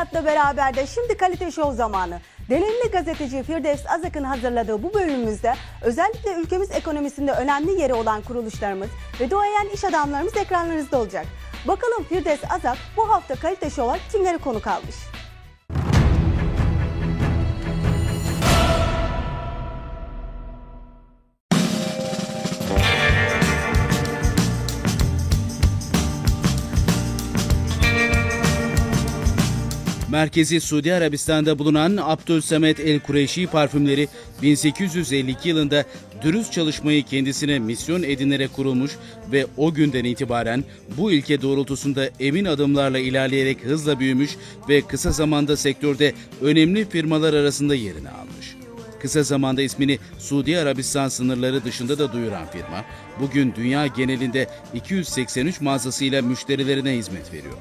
Hayat'la beraber de şimdi kalite şov zamanı. Deneyimli gazeteci Firdevs Azak'ın hazırladığı bu bölümümüzde özellikle ülkemiz ekonomisinde önemli yeri olan kuruluşlarımız ve doğayan iş adamlarımız ekranlarınızda olacak. Bakalım Firdevs Azak bu hafta kalite şova kimleri konuk almış? Merkezi Suudi Arabistan'da bulunan Abdülsamet El Kureyşi parfümleri 1852 yılında dürüst çalışmayı kendisine misyon edinerek kurulmuş ve o günden itibaren bu ilke doğrultusunda emin adımlarla ilerleyerek hızla büyümüş ve kısa zamanda sektörde önemli firmalar arasında yerini almış. Kısa zamanda ismini Suudi Arabistan sınırları dışında da duyuran firma, bugün dünya genelinde 283 mağazasıyla müşterilerine hizmet veriyor.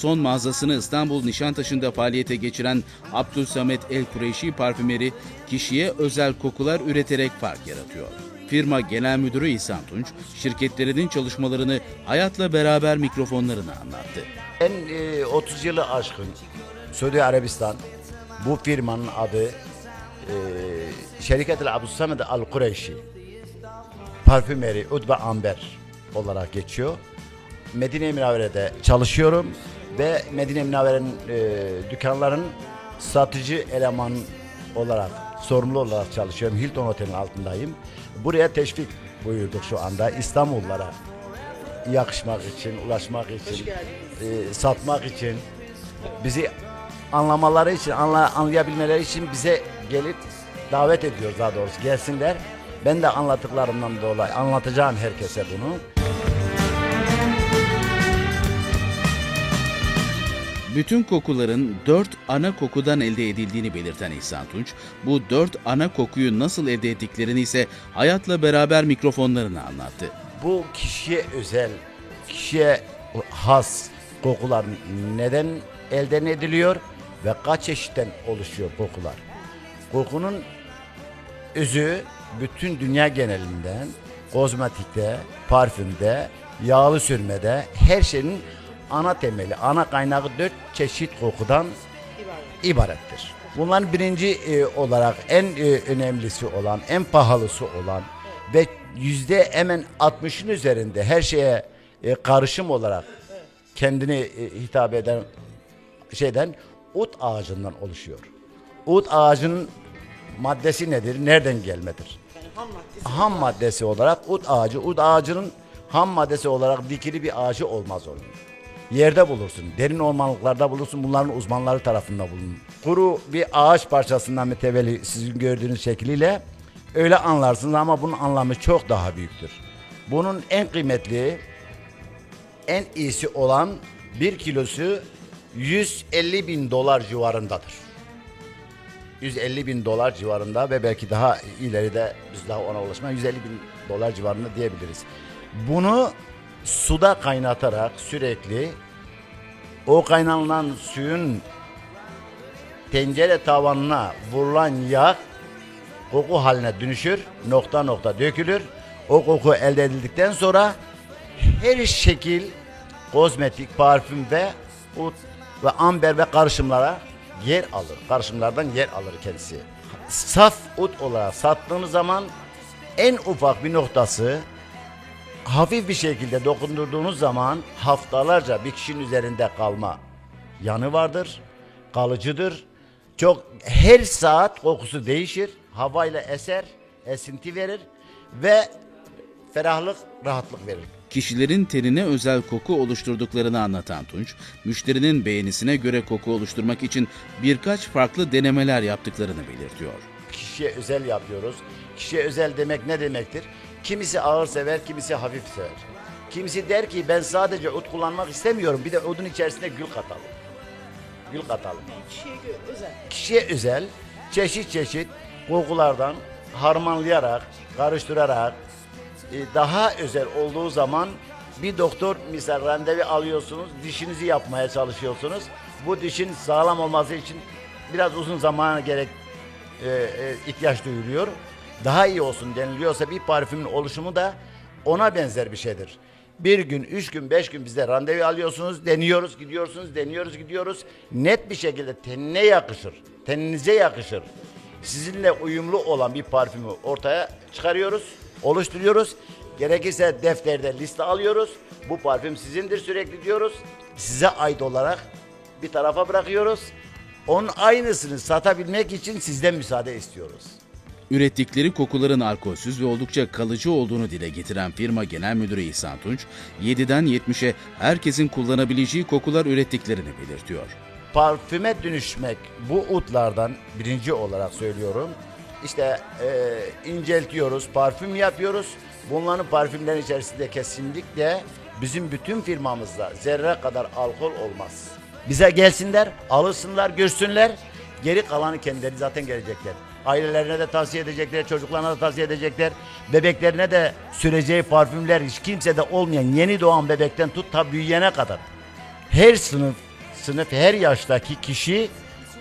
Son mağazasını İstanbul Nişantaşı'nda faaliyete geçiren Abdülsamet El Kureyşi parfümeri kişiye özel kokular üreterek fark yaratıyor. Firma Genel Müdürü İhsan Tunç, şirketlerinin çalışmalarını hayatla beraber mikrofonlarına anlattı. Ben e, 30 yılı aşkın Suudi Arabistan bu firmanın adı e, Şirket-i Abdülsamed Al Kureyşi parfümeri Udbe Amber olarak geçiyor. Medine Münavvere'de çalışıyorum ve Medine Münavvere'nin e, dükkanların satıcı eleman olarak sorumlu olarak çalışıyorum. Hilton Otel'in altındayım. Buraya teşvik buyurduk şu anda İstanbullulara yakışmak için, ulaşmak için, e, satmak için, bizi anlamaları için, anla, anlayabilmeleri için bize gelip davet ediyoruz daha doğrusu. Gelsinler. Ben de anlattıklarımdan dolayı anlatacağım herkese bunu. Bütün kokuların dört ana kokudan elde edildiğini belirten İhsan Tunç, bu dört ana kokuyu nasıl elde ettiklerini ise hayatla beraber mikrofonlarına anlattı. Bu kişiye özel, kişiye has kokular neden elde ediliyor ve kaç çeşitten oluşuyor kokular? Kokunun özü bütün dünya genelinden kozmetikte, parfümde, yağlı sürmede her şeyin ana temeli, ana kaynağı dört çeşit kokudan ibarettir. Bunların birinci e, olarak en e, önemlisi olan, en pahalısı olan ve yüzde hemen 60'ın üzerinde her şeye e, karışım olarak kendini e, hitap eden şeyden ut ağacından oluşuyor. Ut ağacının maddesi nedir? Nereden gelmedir? ham maddesi olarak ut ağacı. Ut ağacının ham maddesi olarak dikili bir ağacı olmaz onun. Yerde bulursun. Derin ormanlıklarda bulursun. Bunların uzmanları tarafından bulunur. Kuru bir ağaç parçasından mütevelli sizin gördüğünüz şekliyle öyle anlarsınız ama bunun anlamı çok daha büyüktür. Bunun en kıymetli, en iyisi olan bir kilosu 150 bin dolar civarındadır. 150 bin dolar civarında ve belki daha ileride biz daha ona ulaşma 150 bin dolar civarında diyebiliriz. Bunu suda kaynatarak sürekli o kaynanan suyun tencere tavanına vurulan yağ koku haline dönüşür, nokta nokta dökülür. O koku elde edildikten sonra her şekil kozmetik, parfüm ve ut ve amber ve karışımlara yer alır. Karışımlardan yer alır kendisi. Saf ut olarak sattığınız zaman en ufak bir noktası hafif bir şekilde dokundurduğunuz zaman haftalarca bir kişinin üzerinde kalma yanı vardır. Kalıcıdır. Çok her saat kokusu değişir. Havayla eser, esinti verir ve ferahlık, rahatlık verir. Kişilerin tenine özel koku oluşturduklarını anlatan Tunç, müşterinin beğenisine göre koku oluşturmak için birkaç farklı denemeler yaptıklarını belirtiyor. kişiye özel yapıyoruz. Kişiye özel demek ne demektir? Kimisi ağır sever, kimisi hafif sever. Kimisi der ki ben sadece ut kullanmak istemiyorum. Bir de odun içerisine gül katalım. Gül katalım. Kişiye özel çeşit çeşit kokulardan harmanlayarak, karıştırarak e, daha özel olduğu zaman bir doktor misal randevu alıyorsunuz, dişinizi yapmaya çalışıyorsunuz. Bu dişin sağlam olması için biraz uzun zamana gerek e, e, ihtiyaç duyuluyor. Daha iyi olsun deniliyorsa bir parfümün oluşumu da ona benzer bir şeydir. Bir gün, üç gün, beş gün bize randevu alıyorsunuz, deniyoruz, gidiyorsunuz, deniyoruz, gidiyoruz. Net bir şekilde tenine yakışır, teninize yakışır. Sizinle uyumlu olan bir parfümü ortaya çıkarıyoruz, oluşturuyoruz. Gerekirse defterde liste alıyoruz. Bu parfüm sizindir sürekli diyoruz. Size ait olarak bir tarafa bırakıyoruz. Onun aynısını satabilmek için sizden müsaade istiyoruz. Ürettikleri kokuların alkolsüz ve oldukça kalıcı olduğunu dile getiren firma genel müdürü İhsan Tunç, 7'den 70'e herkesin kullanabileceği kokular ürettiklerini belirtiyor. parfüme dönüşmek bu utlardan birinci olarak söylüyorum. İşte e, inceltiyoruz, parfüm yapıyoruz. Bunların parfümlerin içerisinde kesinlikle bizim bütün firmamızda zerre kadar alkol olmaz. Bize gelsinler, alırsınlar, görsünler. Geri kalanı kendileri zaten gelecekler. Ailelerine de tavsiye edecekler, çocuklarına da tavsiye edecekler. Bebeklerine de süreceği parfümler hiç kimsede olmayan yeni doğan bebekten tut ta büyüyene kadar her sınıf sınıf her yaştaki kişi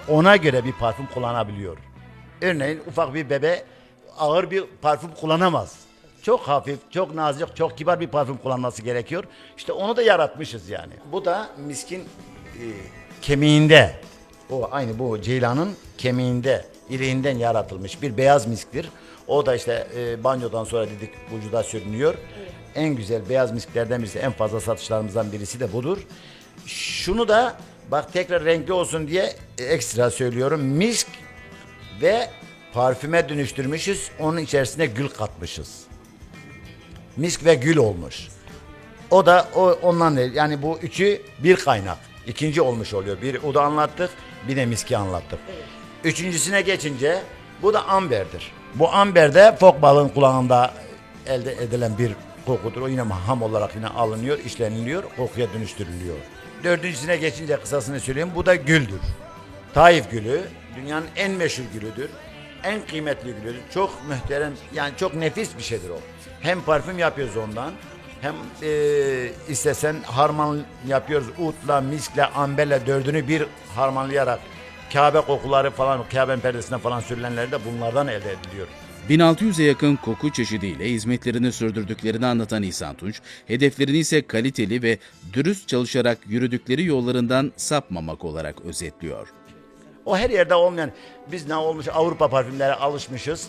ona göre bir parfüm kullanabiliyor. Örneğin ufak bir bebe ağır bir parfüm kullanamaz. Çok hafif, çok nazik, çok kibar bir parfüm kullanması gerekiyor. İşte onu da yaratmışız yani. Bu da miskin e, kemiğinde. O aynı bu ceylanın kemiğinde, iliğinden yaratılmış bir beyaz misktir. O da işte e, banyodan sonra dedik vücuda sürünüyor. En güzel beyaz misklerden birisi, en fazla satışlarımızdan birisi de budur. Şunu da bak tekrar renkli olsun diye ekstra söylüyorum. Misk ve parfüme dönüştürmüşüz. Onun içerisine gül katmışız. Misk ve gül olmuş. O da o ondan değil. Yani bu üçü bir kaynak. İkinci olmuş oluyor. Bir o da anlattık, bir de miski anlattık. Üçüncüsüne geçince bu da amberdir. Bu amber de fok balığın kulağında elde edilen bir kokudur. O yine ham olarak yine alınıyor, işleniliyor, kokuya dönüştürülüyor. Dördüncüsüne geçince kısasını söyleyeyim. Bu da güldür. Taif gülü dünyanın en meşhur gülüdür. En kıymetli gülüdür. Çok muhterem yani çok nefis bir şeydir o. Hem parfüm yapıyoruz ondan hem e, istesen harman yapıyoruz. Utla, miskle, amberle dördünü bir harmanlayarak Kabe kokuları falan, Kabe'nin perdesine falan sürülenleri de bunlardan elde ediliyor. 1600'e yakın koku çeşidiyle hizmetlerini sürdürdüklerini anlatan İhsan Tunç, hedeflerini ise kaliteli ve dürüst çalışarak yürüdükleri yollarından sapmamak olarak özetliyor. O her yerde olmayan biz ne olmuş Avrupa parfümlere alışmışız.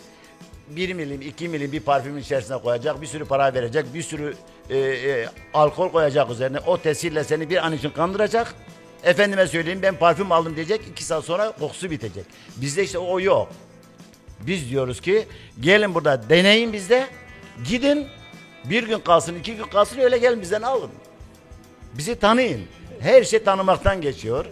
1 milim, 2 milim bir parfümün içerisine koyacak, bir sürü para verecek, bir sürü e, e, alkol koyacak üzerine. O tesirle seni bir an için kandıracak. Efendime söyleyeyim ben parfüm aldım diyecek, iki saat sonra kokusu bitecek. Bizde işte o yok. Biz diyoruz ki gelin burada deneyin bizde, gidin bir gün kalsın, iki gün kalsın öyle gelin bizden alın. Bizi tanıyın. Her şey tanımaktan geçiyor.